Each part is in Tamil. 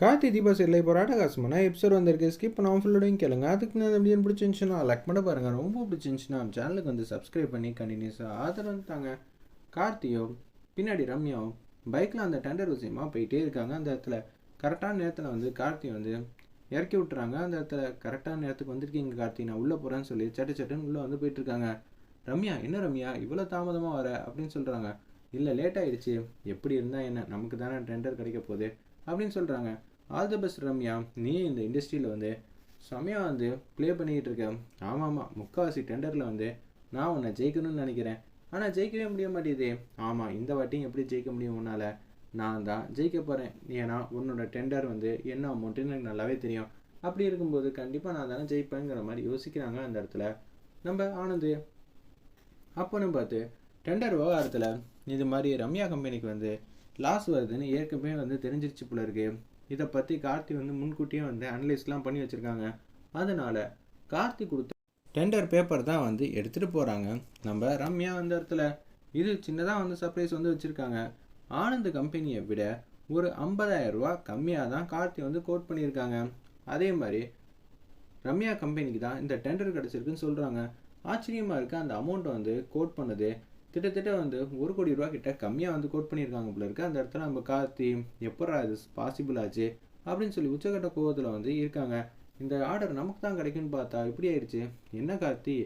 கார்த்தி தீபா சரியில் இப்போ ராட்டகாசமான எபிசோட் வந்திருக்கு. ஸ்கிப் பண்ணாமல் ஃபுல்லோடையும் கேளுங்க. அதுக்கு நான் எப்படி பிடிச்சிருந்துச்சுன்னா லைக் பண்ண பாருங்கள் ரொம்ப பிடிச்சிருந்துச்சுன்னா சேனலுக்கு வந்து சப்ஸ்கிரைப் பண்ணி கண்டினியூஸாக ஆதரவு தாங்க. கார்த்தியோ பின்னாடி ரம்யாவும் பைக்கில் அந்த டெண்டர் விஷயமா போயிட்டே இருக்காங்க. அந்த இடத்துல கரெக்டான நேரத்தில் வந்து கார்த்தி வந்து இறக்கி விட்டுறாங்க. அந்த இடத்துல கரெக்டான நேரத்துக்கு வந்திருக்கீங்க கார்த்தி. நான் உள்ளே போகிறேன்னு சொல்லி சட்டு சட்டுன்னு உள்ளே வந்து போயிட்டுருக்காங்க ரம்யா என்ன ரம்யா? இவ்வளோ தாமதமாக வர? அப்படின்னு சொல்கிறாங்க இல்லை லேட் ஆகிடுச்சு எப்படி இருந்தால் என்ன? நமக்கு தானே டெண்டர் கிடைக்க போகுது. அப்படின்னு சொல்கிறாங்க ஆல் த பெஸ்ட் ரம்யா நீ இந்த இண்டஸ்ட்ரியில் வந்து செமையாக வந்து ப்ளே பண்ணிக்கிட்டு இருக்க. ஆமாம் ஆமாம் முக்கால்வாசி டெண்டரில் வந்து நான் உன்னை ஜெயிக்கணும்னு நினைக்கிறேன். ஆனால் ஜெயிக்கவே முடிய மாட்டேங்குதே. ஆமாம் இந்த வாட்டியும் எப்படி ஜெயிக்க முடியும் உன்னால்? நான் தான் ஜெயிக்க போகிறேன் ஏன்னா உன்னோட டெண்டர் வந்து என்ன அமௌண்ட்டுன்னு எனக்கு நல்லாவே தெரியும். அப்படி இருக்கும்போது கண்டிப்பாக நான் தானே ஜெயிப்பேங்கிற மாதிரி யோசிக்கிறாங்க அந்த இடத்துல. நம்ம ஆனந்து அப்போன்னு பார்த்து டெண்டர் விவகாரத்தில் இது மாதிரி ரம்யா கம்பெனிக்கு வந்து லாஸ் வருதுன்னு ஏற்கனவே வந்து தெரிஞ்சிருச்சு போல இருக்கு. இதை பற்றி கார்த்தி வந்து முன்கூட்டியே வந்து அனலைஸ்லாம் பண்ணி வச்சுருக்காங்க. அதனால் கார்த்தி கொடுத்த டெண்டர் பேப்பர் தான் வந்து எடுத்துகிட்டு போகிறாங்க நம்ம ரம்யா அந்த இடத்துல இது சின்னதாக வந்து சர்ப்ரைஸ் வந்து வச்சுருக்காங்க. ஆனந்த் கம்பெனியை விட ஒரு 50000 ரூபா கம்மியாக தான் கார்த்தி வந்து கோட் பண்ணியிருக்காங்க. அதே மாதிரி ரம்யா கம்பெனிக்கு தான் இந்த டெண்டர் கிடச்சிருக்குன்னு சொல்கிறாங்க ஆச்சரியமாக இருக்க அந்த அமௌண்ட்டை வந்து கோட் பண்ணது. கிட்டத்தட்ட வந்து ஒரு கோடி ரூபா கிட்ட கம்மியாக வந்து கோட் பண்ணியிருக்காங்க போல இருக்கு. அந்த இடத்துல நம்ம கார்த்தி எப்படா இது பாசிபிள் ஆச்சு? அப்படின்னு சொல்லி உச்சக்கட்ட கோவத்தில் வந்து இருக்காங்க. இந்த ஆர்டர் நமக்கு தான் கிடைக்குன்னு பார்த்தா இப்படி ஆயிடுச்சு. என்ன கார்த்தி?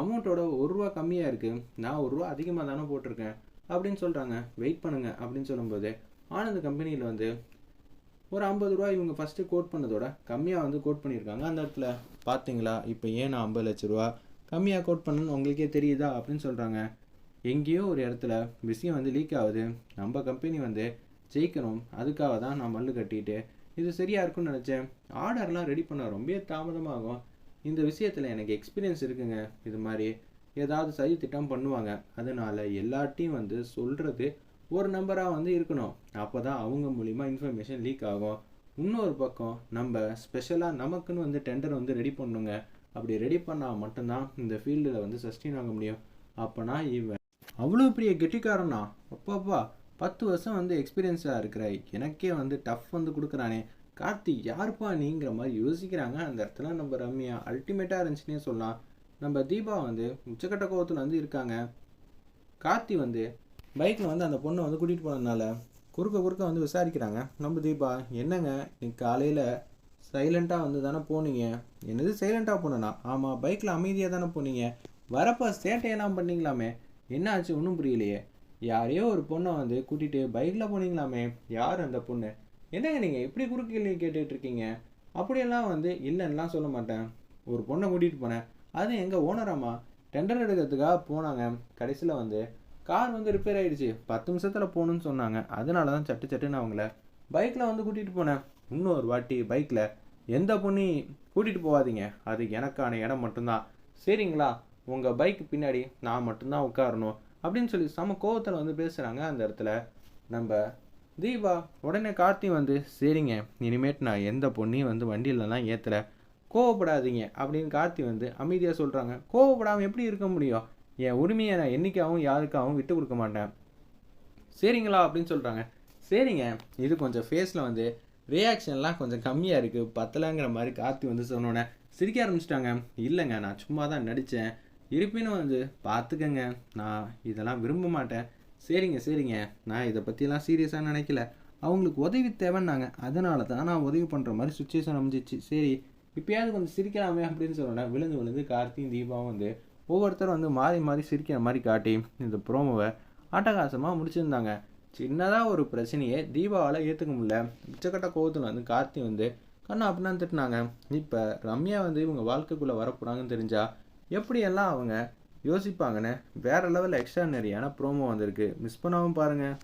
அமௌண்ட்டோட ஒரு ரூபா கம்மியாக இருக்குது நான் ஒரு ரூபா அதிகமாக தானே போட்டிருக்கேன். அப்படின்னு சொல்கிறாங்க வெயிட் பண்ணுங்க அப்படின்னு சொல்லும்போது ஆனந்த் கம்பெனியில் வந்து ஒரு ஐம்பது ரூபா இவங்க ஃபஸ்ட்டு கோட் பண்ணதோட கம்மியாக வந்து கோட் பண்ணியிருக்காங்க. அந்த இடத்துல பார்த்தீங்களா இப்போ ஏன் நான் ஐம்பது லட்ச ரூபா கம்மியாக கோட் பண்ணணும்னு உங்களுக்கே தெரியுதா? அப்படின்னு சொல்கிறாங்க எங்கேயோ ஒரு இடத்துல விஷயம் வந்து லீக் ஆகுது நம்ம கம்பெனி வந்து ஜெயிக்கணும் அதுக்காக தான் நான் மல்லு கட்டிட்டு இது சரியாக இருக்கும்னு நினச்சேன். ஆர்டர்லாம் ரெடி பண்ண ரொம்ப தாமதமாகும். இந்த விஷயத்தில் எனக்கு எக்ஸ்பீரியன்ஸ் இருக்குங்க. இது மாதிரி ஏதாவது சதி திட்டம் பண்ணுவாங்க. அதனால எல்லாட்டையும் வந்து சொல்கிறது ஒரு நம்பராக வந்து இருக்கணும். அப்போ தான் அவங்க மூலிமா இன்ஃபர்மேஷன் லீக் ஆகும். இன்னொரு பக்கம் நம்ம ஸ்பெஷலாக நமக்குன்னு வந்து டெண்டர் வந்து ரெடி பண்ணுங்க அப்படி ரெடி பண்ணால் மட்டும்தான் இந்த ஃபீல்டில் வந்து சஸ்டெயின் ஆக முடியும். அப்போனா இவன் அவ்வளோ பெரிய கெட்டிக்காரனா? அப்பாப்பா பத்து வருஷம் வந்து எக்ஸ்பீரியன்ஸாக இருக்கிற எனக்கே வந்து டஃப் வந்து கொடுக்குறானே. கார்த்தி யாருப்பா நீங்கிற மாதிரி யோசிக்கிறாங்க. அந்த இடத்துல நம்ம ரம்யா அல்டிமேட்டாக இருந்துச்சுன்னே சொல்லலாம். நம்ம தீபா வந்து உச்சக்கட்ட கோவத்தில் வந்து இருக்காங்க. கார்த்தி வந்து பைக்கில் வந்து அந்த பொண்ணை வந்து கூட்டிகிட்டு போனதுனால குறுக்க குறுக்க வந்து விசாரிக்கிறாங்க. நம்ம தீபா என்னங்க? இன்னைக்கு காலையில் சைலண்ட்டாக வந்து தானே போனீங்க? என்னது சைலண்ட்டாக போனேண்ணா ஆமாம் பைக்கில் அமைதியாக தானே போனீங்க? வரப்போ சேட்டையெல்லாம் பண்ணிங்களாமே? என்ன ஆச்சு ஒன்றும் புரியலையே. யாரையோ ஒரு பொண்ணை வந்து கூட்டிகிட்டு பைக்கில் போனீங்களாமே? யார் அந்த பொண்ணு? என்னங்க நீங்கள் இப்படி குறுக்கு கேள்வி கேட்டுட்ருக்கீங்க அப்படியெல்லாம் வந்து இல்லைன்னுலாம் சொல்ல மாட்டேன். ஒரு பொண்ணை கூட்டிகிட்டு போனேன். அது எங்கள் ஓனராம்மா டெண்டர் எடுக்கிறதுக்காக போனாங்க. கடைசியில் வந்து கார் வந்து ரிப்பேர் ஆகிடுச்சு பத்து நிமிஷத்தில் போகணுன்னு சொன்னாங்க. அதனால தான் சட்டு சட்டுன்னு அவங்கள பைக்கில் வந்து கூட்டிகிட்டு போனேன். இன்னொரு வாட்டி பைக்கில் எந்த பொண்ணையும் கூட்டிகிட்டு போகாதீங்க. அது எனக்கான இடம் மட்டும்தான். சரிங்களா? உங்கள் பைக்கு பின்னாடி நான் மட்டும்தான் உட்காரணும் அப்படின்னு சொல்லி செம கோவத்தில் வந்து பேசுகிறாங்க அந்த இடத்துல. நம்ம தீபா உடனே கார்த்தி வந்து சரிங்க இனிமேட்டு நான் எந்த பொண்ணையும் வந்து வண்டியிலலாம் ஏற்றலை கோவப்படாதீங்க அப்படின்னு கார்த்தி வந்து அமைதியாக சொல்கிறாங்க கோவப்படாமல் எப்படி இருக்க முடியும்? என் உரிமையை நான் என்றைக்காகவும் யாருக்காகவும் விட்டு கொடுக்க மாட்டேன். சரிங்களா அப்படின்னு சொல்கிறாங்க சரிங்க இது கொஞ்சம் ஃபேஸில் வந்து ரியாக்ஷன்லாம் கொஞ்சம் கம்மியாக இருக்குது பத்தலைங்கிற மாதிரி கார்த்தி வந்து சொன்னோன்னே சிரிக்க ஆரம்பிச்சிட்டாங்க. இல்லைங்க நான் சும்மா தான் நடித்தேன் இருப்பினும் வந்து பார்த்துக்கங்க. நான் இதெல்லாம் விரும்ப மாட்டேன். சரிங்க சரிங்க. நான் இதை பற்றிலாம் சீரியஸாக நினைக்கல. அவங்களுக்கு உதவி தேவைன்னாங்க. அதனால தான் நான் உதவி பண்ணுற மாதிரி சுச்சுவேஷன் அமைஞ்சிச்சு. சரி இப்போயாவது கொஞ்சம் சிரிக்கலாமே அப்படின்னு சொன்னேன் விழுந்து விழுந்து கார்த்தியும் தீபாவும் வந்து ஒவ்வொருத்தரும் வந்து மாறி மாறி சிரிக்கிற மாதிரி காட்டி இந்த ப்ரோமோவை அட்டகாசமாக முடிச்சிருந்தாங்க. சின்னதாக ஒரு பிரச்சனையே தீபாவால் ஏற்றுக்க முடியல. உச்சக்கட்ட கோபத்தில் வந்து கார்த்தி வந்து கண்ணா அப்படின்னா திட்டினாங்க. இப்போ ரம்யா வந்து இவங்க வாழ்க்கைக்குள்ளே வரப்போகிறாங்கன்னு தெரிஞ்சால் எப்படியெல்லாம் அவங்க யோசிப்பாங்கன்னு வேற லெவலில் எக்ஸ்ட்ரானரியான ப்ரோமோ வந்திருக்கு. மிஸ் பண்ணாமல் பாருங்கள்